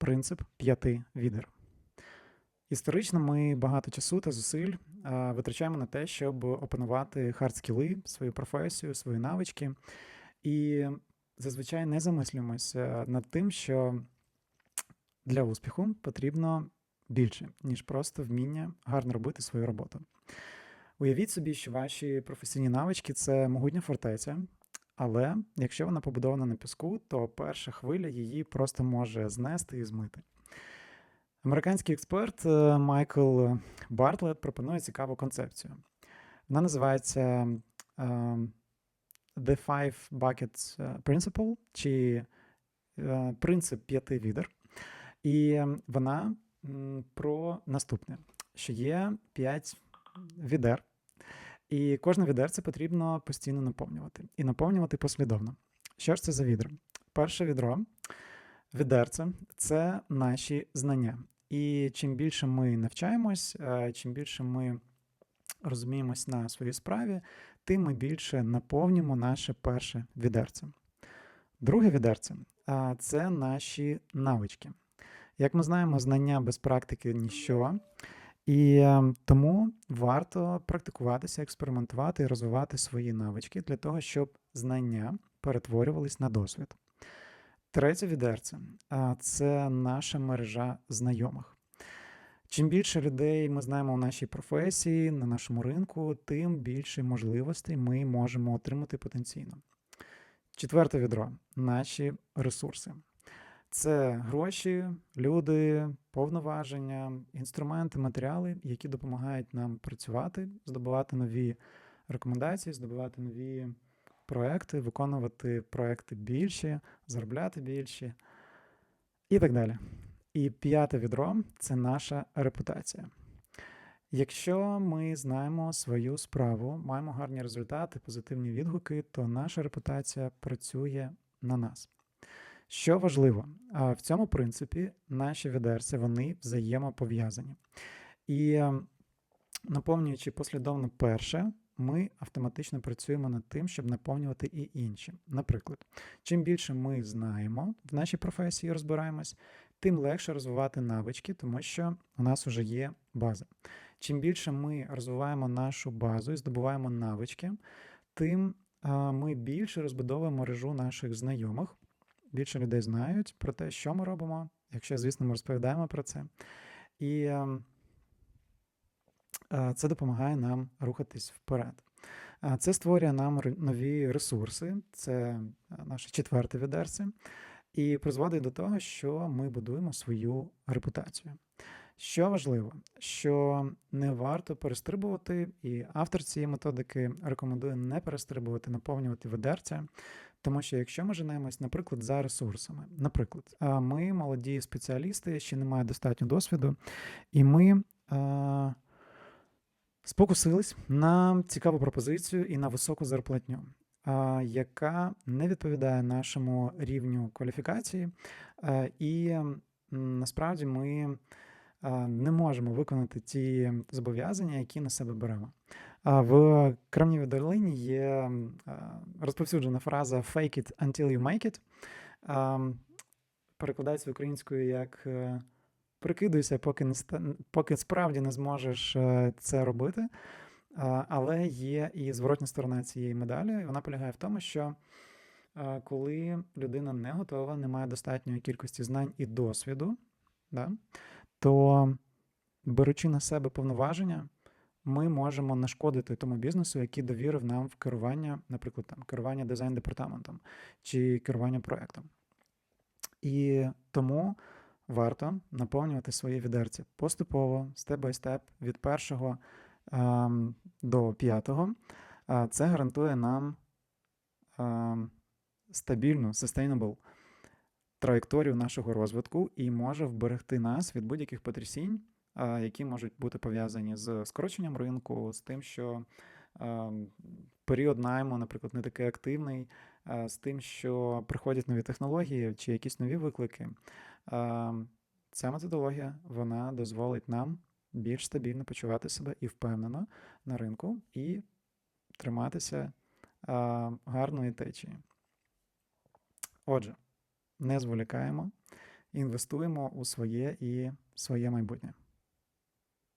принцип п'яти відер. Історично ми багато часу та зусиль витрачаємо на те, щоб опанувати хардскіли, свою професію, свої навички. І зазвичай не замислюємося над тим, що для успіху потрібно більше, ніж просто вміння гарно робити свою роботу. Уявіть собі, що ваші професійні навички це могутня фортеця, але якщо вона побудована на піску, то перша хвиля її просто може знести і змити. Американський експерт е, Майкл Бартлет пропонує цікаву концепцію. Вона називається е, The Five Buckets е, Principle, чи принцип п'яти відер. І вона про наступне: що є п'ять відер, і кожне відерце потрібно постійно наповнювати. І наповнювати послідовно. Що ж це за відро? Перше відро, відерце це наші знання. І чим більше ми навчаємось, е, чим більше ми розуміємось на своїй справі, тим ми більше наповнюємо наше перше відерце. Друге відерце це наші навички. Як ми знаємо, знання без практики ніщо. І е, тому варто практикуватися, експериментувати і розвивати свої навички для того, щоб знання перетворювались на досвід. Третє відерце це наша мережа знайомих. Чим більше людей ми знаємо у нашій професії, на нашому ринку, тим більше можливостей ми можемо отримати потенційно. Четверте відро наші ресурси. Це гроші, люди, повноваження, інструменти, матеріали, які допомагають нам працювати, здобувати нові рекомендації, здобувати нові проекти, виконувати проекти більші, заробляти більші і так далі. І п'яте відро це наша репутація. Якщо ми знаємо свою справу, маємо гарні результати, позитивні відгуки, то наша репутація працює на нас. Що важливо, в цьому принципі наші відерці вони взаємопов'язані. І ем, наповнюючи послідовно перше, ми автоматично працюємо над тим, щоб наповнювати і інші. Наприклад, чим більше ми знаємо в нашій професії, розбираємось, тим легше розвивати навички, тому що у нас вже є база. Чим більше ми розвиваємо нашу базу і здобуваємо навички, тим ми більше розбудовуємо мережу наших знайомих. Більше людей знають про те, що ми робимо, якщо, звісно, ми розповідаємо про це. І а, а, це допомагає нам рухатись вперед. Це створює нам нові ресурси, це а, наше четверте відерце, і призводить до того, що ми будуємо свою репутацію. Що важливо, що не варто перестрибувати, і автор цієї методики рекомендує не перестрибувати, наповнювати ведерця, тому що якщо ми женемось, наприклад, за ресурсами, наприклад, ми молоді спеціалісти, ще немає достатньо досвіду, і ми спокусились на цікаву пропозицію і на високу зарплатню, яка не відповідає нашому рівню кваліфікації, і насправді ми не можемо виконати ті зобов'язання, які на себе беремо. В Кремнієвій долині є розповсюджена фраза «fake it until you make it». Перекладається українською як е, прикидуйся, поки не поки справді не зможеш е, це робити. Але є і зворотня сторона цієї медалі. Вона полягає в тому, що коли людина не готова, не має достатньої кількості знань і досвіду, да, то беручи на себе повноваження, ми можемо нашкодити тому бізнесу, який довірив нам в керування, наприклад, там керування дизайн-департаментом чи керування проектом. І тому варто наповнювати свої відерці поступово, степ-бай-степ, від першого ем, до п'ятого. А Це гарантує нам ем, стабільну, sustainable траєкторію нашого розвитку і може вберегти нас від будь-яких потрясінь, які можуть бути пов'язані з скороченням ринку, з тим, що період найму, наприклад, не такий активний, з тим, що приходять нові технології чи якісь нові виклики. Ця методологія вона дозволить нам більш стабільно почувати себе і впевнено на ринку і триматися гарної течії. Отже, не зволікаємо, інвестуємо у своє і своє майбутнє.